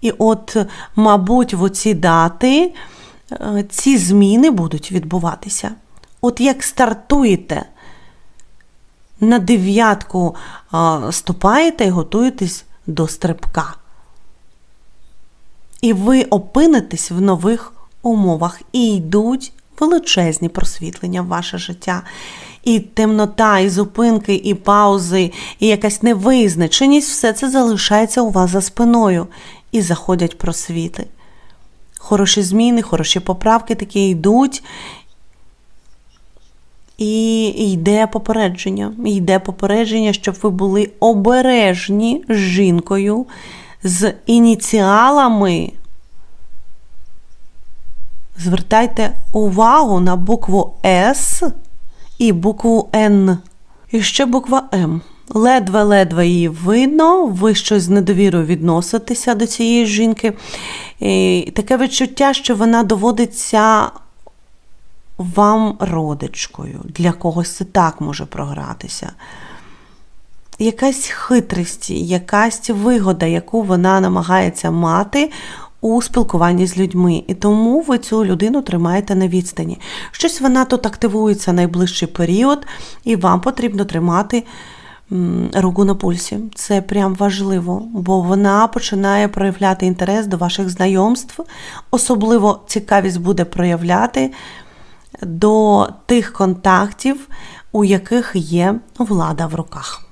І от, мабуть, в оці дати е, ці зміни будуть відбуватися. От як стартуєте на дев'ятку ступаєте і готуєтесь до стрибка. І ви опинитесь в нових умовах і йдуть величезні просвітлення в ваше життя. І темнота, і зупинки, і паузи, і якась невизначеність все це залишається у вас за спиною. І заходять просвіти. Хороші зміни, хороші поправки такі йдуть. І йде попередження. Йде попередження, щоб ви були обережні з жінкою, з ініціалами. Звертайте увагу на букву С і букву Н. І ще буква М. Ледве-ледве її видно, ви щось з недовірою відноситеся до цієї жінки. І таке відчуття, що вона доводиться вам родичкою. Для когось це так може програтися. Якась хитрість, якась вигода, яку вона намагається мати у спілкуванні з людьми. І тому ви цю людину тримаєте на відстані. Щось вона тут активується найближчий період, і вам потрібно тримати руку на пульсі. Це прям важливо, бо вона починає проявляти інтерес до ваших знайомств. Особливо цікавість буде проявляти до тих контактів, у яких є влада в руках.